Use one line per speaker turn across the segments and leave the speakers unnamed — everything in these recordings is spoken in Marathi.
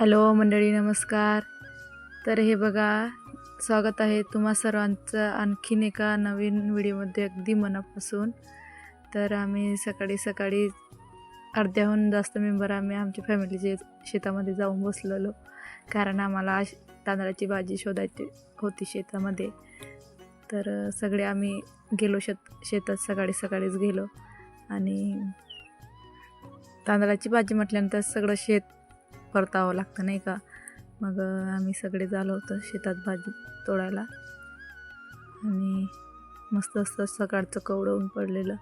हॅलो मंडळी नमस्कार. तर हे बघा स्वागत आहे तुम्हा सर्वांचं आणखीन एका नवीन व्हिडिओमध्ये अगदी मनापासून. तर आम्ही सकाळी सकाळी अर्ध्याहून जास्त मेंबर आम्ही आमच्या फॅमिलीचे शेतामध्ये जाऊन बसलेलो. कारण आम्हाला तांदळाची भाजी शोधायची होती शेतामध्ये. तर सगळे आम्ही गेलो शेत शेतात सकाळी सकाळीच गेलो. आणि तांदळाची भाजी म्हटल्यानंतर सगळं शेत परतावं लागतं नाही का? मग आम्ही सगळे झालो होतो शेतात भाजी तोडायला. आणि मस्त असतं सकाळचं कवडं ऊन पडलेलं.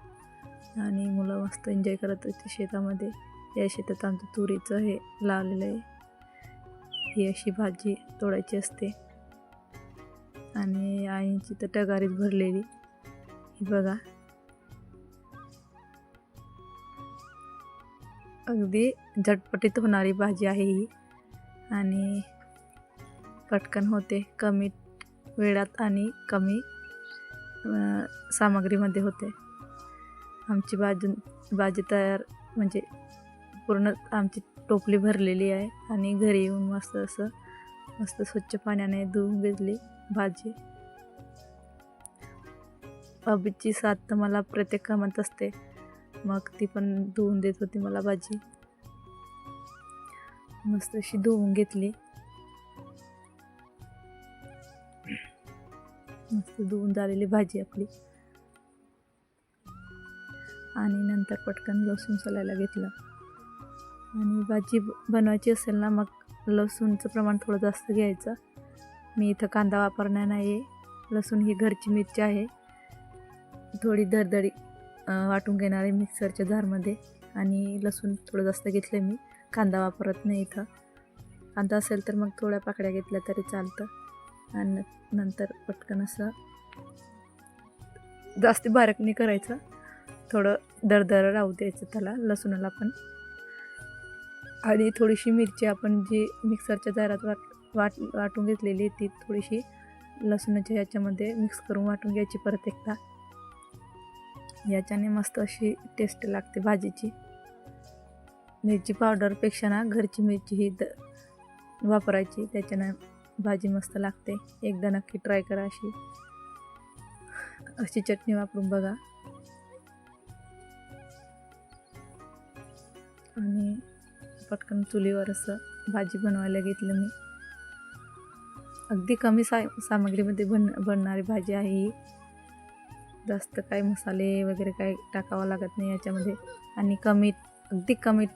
आणि मुलं मस्त एन्जॉय करत होते शेतामध्ये. या शेतात आमचं तुरीचं हे लावलेलं आहे. ही अशी भाजी तोडायची असते. आणि आईची तर टगारीत भरलेली. ही बघा. अगदी झटपटीत होणारी भाजी आहे ही. आणि पटकन होते. कमी वेळात आणि कमी सामग्रीमध्ये होते. आमची भाजी भाजी तयार म्हणजे पूर्ण आमची टोपली भरलेली आहे आणि घरी येऊन मस्त असं मस्त स्वच्छ पाण्याने धुवून घेतली भाजी. अभिची साथ तर मला प्रत्येक कामात असते. मग ती पण धुवून देत होती मला भाजी. मस्त अशी धुवून घेतली. मस्त धुवून झालेली भाजी आपली. आणि नंतर पटकन लसूण सोलायला घेतलं. आणि भाजी बनवायची असेल ना मग लसूणचं प्रमाण थोडं जास्त घ्यायचं. मी इथं कांदा वापरणार नाही लसूण ही घरची मिरची आहे. थोडी धडधडी वाटून घेणार आहे मिक्सरच्या जारमध्ये. आणि लसूण थोडं जास्त घेतलं मी. कांदा वापरत नाही इथं. कांदा असेल तर मग थोड्या पाकड्या घेतल्या तरी चालतं. आणि नंतर पटकन असं जास्ती बारीक नाही करायचं. थोडं दरदर राहू द्यायचं त्याला लसूणाला पण. आणि थोडीशी मिरची आपण जी मिक्सरच्या जारात वाट वाट वाटून घेतलेली ती थोडीशी लसूणाच्या याच्यामध्ये मिक्स करून वाटून घ्यायची परत एकदा. याच्याने मस्त अशी टेस्ट लागते भाजीची. मिरची पावडरपेक्षा ना घरची मिरची ही द वापरायची त्याच्यानं भाजी मस्त लागते. एकदा नक्की ट्राय करा अशी. अशी चटणी वापरून बघा. आणि पटकन चुलीवर असं भाजी बनवायला घेतलं मी. अगदी कमी सा सामग्रीमध्ये बन बनणारी भाजी आहे ही. जास्त काही मसाले वगैरे काय टाकावं लागत नाही याच्यामध्ये. आणि कमी अगदी कमी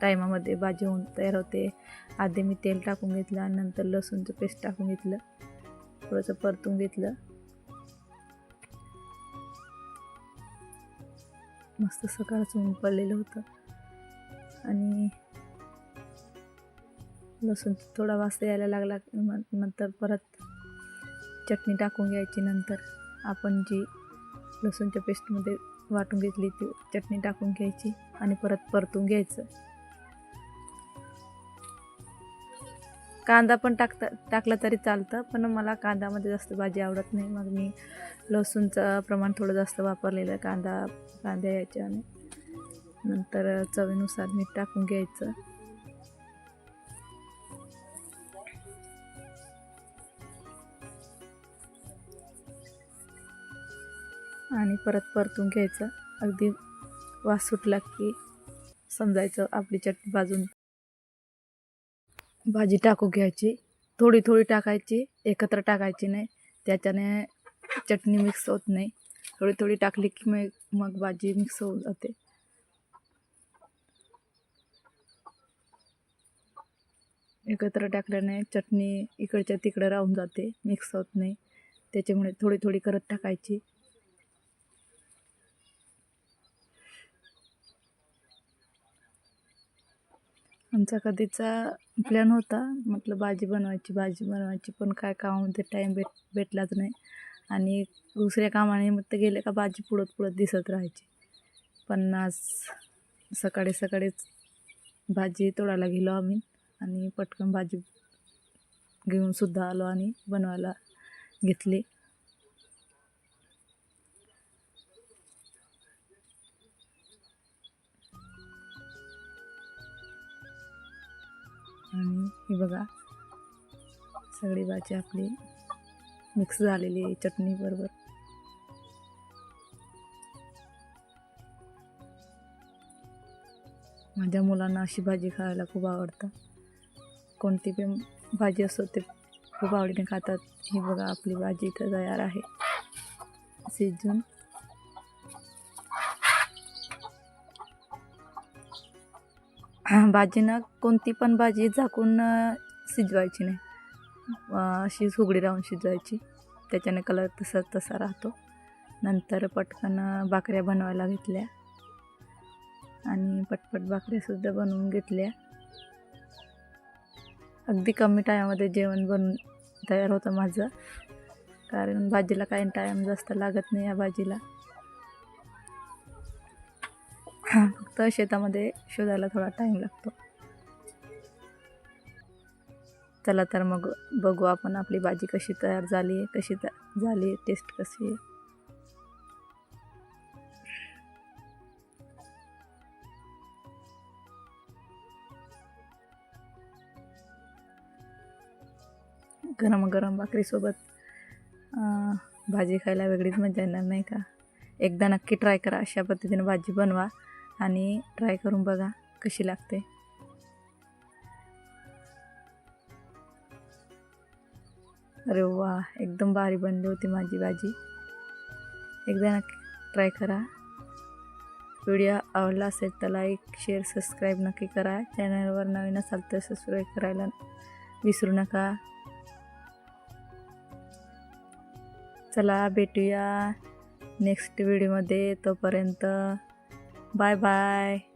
टायमामध्ये भाजी होऊन तयार होते. आधी मी तेल टाकून घेतलं आणि नंतर लसूणचं पेस्ट टाकून घेतलं. थोडंसं परतून घेतलं. मस्त सकाळचं ऊन पडलेलं होतं. आणि लसूण थोडा वास यायला लागला. नंतर परत चटणी टाकून घ्यायची नंतर. आपण जी लसूणच्या पेस्टमध्ये वाटून घेतली ती चटणी टाकून घ्यायची आणि परत परतून घ्यायचं. कांदा पण टाकता टाकला तरी चालतं पण मला कांद्यामध्ये जास्त भाजी आवडत नाही. मग मी लसूणचं प्रमाण थोडं जास्त वापरलेलं आहे कांदा कांद्या याच्याने. नंतर चवीनुसार मीठ टाकून घ्यायचं. आणि परत परतून घ्यायचं. अगदी वास सुटला की समजायचं आपली चटणी भाजून. भाजी टाकू घ्यायची. थोडी थोडी टाकायची एकत्र टाकायची नाही. त्याच्याने चटणी मिक्स होत नाही. थोडी थोडी टाकली की मग मग भाजी मिक्स होऊन जाते. एकत्र टाकल्याने चटणी इकडच्या तिकडे राहून जाते मिक्स होत नाही. त्याच्यामुळे थोडी थोडी करत टाकायची. आमचा कधीचा प्लॅन होता. म्हटलं भाजी बनवायची भाजी बनवायची पण काय कामामध्ये टाईम भेट भेटलाच नाही. आणि दुसऱ्या कामाने मग ते गेले का भाजी पुढत पुढत दिसत राहायची. पण आज सकाळी सकाळीच भाजी तोडायला गेलो आम्ही आणि पटकन भाजी घेऊन सुद्धा आलो आणि बनवायला घेतली. आणि ही बघा सगळी भाजी आपली मिक्स झालेली आहे चटणी बरोबर. माझ्या मुलांना अशी भाजी खायला खूप आवडतं. कोणती पण भाजी असो ते खूप आवडीने खातात. ही बघा आपली भाजी इथं तयार आहे. शिजून भाजीनं कोणती पण भाजी झाकून शिजवायची नाही. अशी उघडी राहून शिजवायची. त्याच्याने कलर तसा तसा राहतो. नंतर पटकन भाकऱ्या बनवायला घेतल्या. आणि पटपट भाकऱ्यासुद्धा बनवून घेतल्या. अगदी कमी टायमामध्ये जेवण बनून तयार होतं माझं. कारण भाजीला काही टाईम जास्त लागत नाही या भाजीला. फक्त शेतामध्ये शोधायला थोडा टाईम लागतो. चला तर मग बघू आपण आपली भाजी कशी तयार झाली आहे कशी त झाली आहे टेस्ट कशी आहे. गरम गरम भाकरीसोबत भाजी खायला वेगळीच मजा येणार नाही का? एकदा नक्की ट्राय करा अशा पद्धतीने भाजी बनवा. आणि ट्राय करून बघा कशी लागते. अरे वा एकदम भारी बनली होती माझी भाजी. एकदा नक्की ट्राय करा. व्हिडिओ आवडला असेल तर लाईक शेअर सबस्क्राईब नक्की करा. चॅनलवर नवीन असाल तर सबस्क्राईब करायला विसरू नका. चला भेटूया नेक्स्ट व्हिडिओमध्ये तोपर्यंत Bye bye.